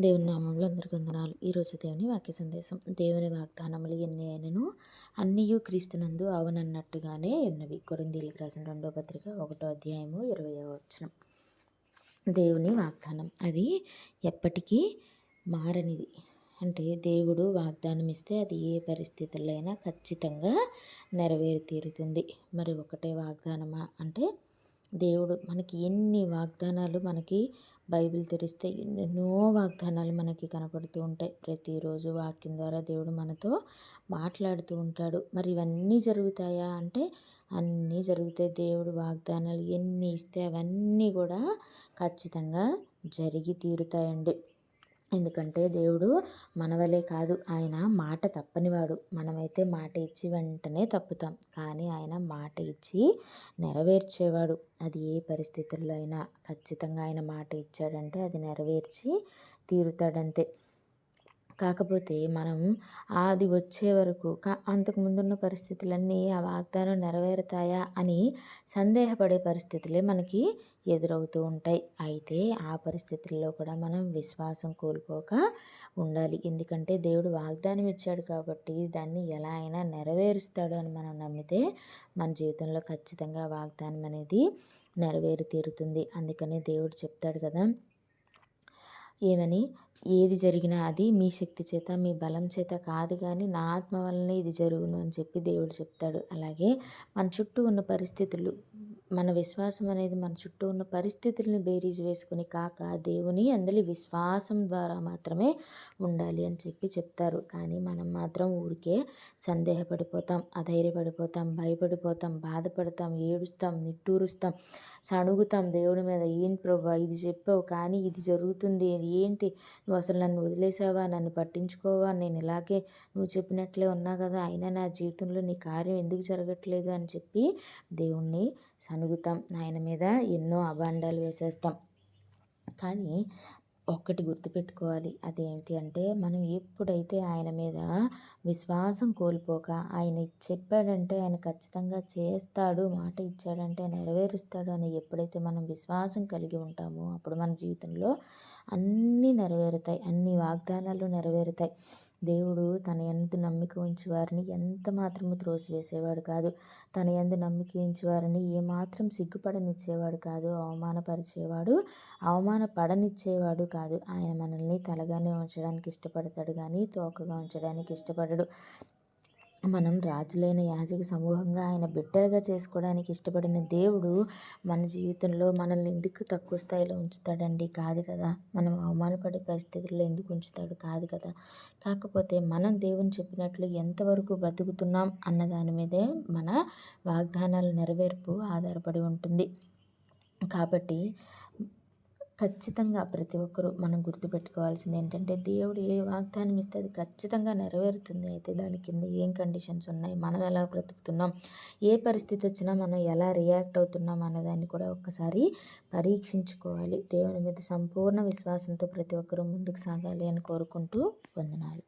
దేవుని నామంలో అందరికీ వందనాలు. ఈరోజు దేవుని వాక్య సందేశం. దేవుని వాగ్దానములు ఎన్ని అయినను అన్నీయు క్రీస్తునందు అవనన్నట్టుగానే ఉన్నవి. కొరిందీలకు రాసిన రెండో పత్రిక ఒకటో అధ్యాయము ఇరవై వచనం. దేవుని వాగ్దానం. అది ఎప్పటికీ మారనిది. అంటే దేవుడు వాగ్దానం ఇస్తే అది ఏ పరిస్థితుల్లో అయినా ఖచ్చితంగా నెరవేరు తీరుతుంది మరి ఒకటే వాగ్దానమా? అంటే దేవుడు మనకి ఎన్ని వాగ్దానాలు మనకి బైబిల్ తెరిస్తే ఎన్నెన్నో వాగ్దానాలు మనకి కనపడుతూ ఉంటాయి. ప్రతిరోజు వాక్యం ద్వారా దేవుడు మనతో మాట్లాడుతూ ఉంటాడు. మరి ఇవన్నీ జరుగుతాయా అంటే అన్నీ జరుగుతాయి. దేవుడు వాగ్దానాలు ఎన్ని ఇస్తే అవన్నీ కూడా ఖచ్చితంగా జరిగి తీరుతాయండి. ఎందుకంటే దేవుడు మనవలే కాదు ఆయన మాట తప్పనివాడు. మనమైతే మాట ఇచ్చి వెంటనే తప్పుతాం. కానీ ఆయన మాట ఇచ్చి నెరవేర్చేవాడు. అది ఏ పరిస్థితుల్లో అయినా ఖచ్చితంగా ఆయన మాట ఇచ్చాడంటే అది నెరవేర్చి తీరుతాడంతే. కాకపోతే మనం అది వచ్చే వరకు కా అంతకుముందున్న పరిస్థితులన్నీ ఆ వాగ్దానం నెరవేరుతాయా అని సందేహపడే పరిస్థితులే మనకి ఎదురవుతూ ఉంటాయి. అయితే ఆ పరిస్థితుల్లో కూడా మనం విశ్వాసం కోల్పోక ఉండాలి. ఎందుకంటే దేవుడు వాగ్దానం ఇచ్చాడు కాబట్టి దాన్ని ఎలా అయినా నెరవేరుస్తాడు అని మనం నమ్మితే మన జీవితంలో ఖచ్చితంగా వాగ్దానం అనేది నెరవేరు తీరుతుంది. అందుకని దేవుడు చెప్తాడు కదా ఏమని? ఏది జరిగినా అది మీ శక్తి చేత మీ బలం చేత కాదు కానీ నా ఆత్మ వల్లనే ఇది జరుగును అని చెప్పి దేవుడు చెప్తాడు. అలాగే మన చుట్టూ ఉన్న పరిస్థితులు మన విశ్వాసం అనేది మన చుట్టూ ఉన్న పరిస్థితుల్ని బేరీజ్ వేసుకుని కాక దేవుని అందరి విశ్వాసం ద్వారా మాత్రమే ఉండాలి అని చెప్పి చెప్తారు. కానీ మనం మాత్రం ఊరికే సందేహపడిపోతాం అధైర్యపడిపోతాం భయపడిపోతాం బాధపడతాం ఏడుస్తాం నిట్టూరుస్తాం సణుగుతాం దేవుడి మీద ఏం ప్రభా ఇది చెప్పావు కానీ ఇది జరుగుతుంది ఏంటి? నువ్వు అసలు నన్ను వదిలేసావా? నన్ను పట్టించుకోవా? నేను ఇలాగే నువ్వు చెప్పినట్లే ఉన్నా కదా అయినా నా జీవితంలో నీ కార్యం ఎందుకు జరగట్లేదు అని చెప్పి దేవుణ్ణి సనుగుతాం. ఆయన మీద ఎన్నో అభాండాలు వేసేస్తాం. కానీ ఒక్కటి గుర్తుపెట్టుకోవాలి. అదేంటి అంటే మనం ఎప్పుడైతే ఆయన మీద విశ్వాసం కోల్పోక ఆయన చెప్పాడంటే ఆయన ఖచ్చితంగా చేస్తాడు మాట ఇచ్చాడంటే నెరవేరుస్తాడు అని ఎప్పుడైతే మనం విశ్వాసం కలిగి ఉంటామో అప్పుడు మన జీవితంలో అన్నీ నెరవేరుతాయి. అన్ని వాగ్దానాలు నెరవేరుతాయి. దేవుడు తన ఎందు నమ్మిక ఉంచి వారిని ఎంత మాత్రము త్రోసివేసేవాడు కాదు. తన ఎందు నమ్మిక ఉంచి వారిని ఏమాత్రం సిగ్గుపడనిచ్చేవాడు కాదు. అవమానపరిచేవాడు అవమానపడనిచ్చేవాడు కాదు. ఆయన మనల్ని తలగానే ఉంచడానికి ఇష్టపడతాడు కానీ తోకగా ఉంచడానికి ఇష్టపడడు. మనం రాజులైన యాజక సమూహంగా ఆయన బిడ్డలుగా చేసుకోవడానికి ఇష్టపడిన దేవుడు మన జీవితంలో మనల్ని ఎందుకు తక్కువ స్థాయిలో ఉంచుతాడండి? కాదు కదా. మనం అవమానపడే పరిస్థితుల్లో ఎందుకు ఉంచుతాడు? కాదు కదా. కాకపోతే మనం దేవుని చెప్పినట్లు ఎంతవరకు బతుకుతున్నాం అన్న దాని మీదే మన వాగ్దానాల నెరవేర్పు ఆధారపడి ఉంటుంది. కాబట్టి ఖచ్చితంగా ప్రతి ఒక్కరూ మనం గుర్తుపెట్టుకోవాల్సింది ఏంటంటే దేవుడు ఏ వాగ్దానం ఇస్తే అది ఖచ్చితంగా నెరవేరుతుంది. అయితే దాని కింద ఏం కండిషన్స్ ఉన్నాయి? మనం ఎలా బ్రతుకుతున్నాం? ఏ పరిస్థితి వచ్చినా మనం ఎలా రియాక్ట్ అవుతున్నాం అన్నదాన్ని కూడా ఒక్కసారి పరీక్షించుకోవాలి. దేవుని మీద సంపూర్ణ విశ్వాసంతో ప్రతి ఒక్కరూ ముందుకు సాగాలి అని కోరుకుంటూ వందనాలు.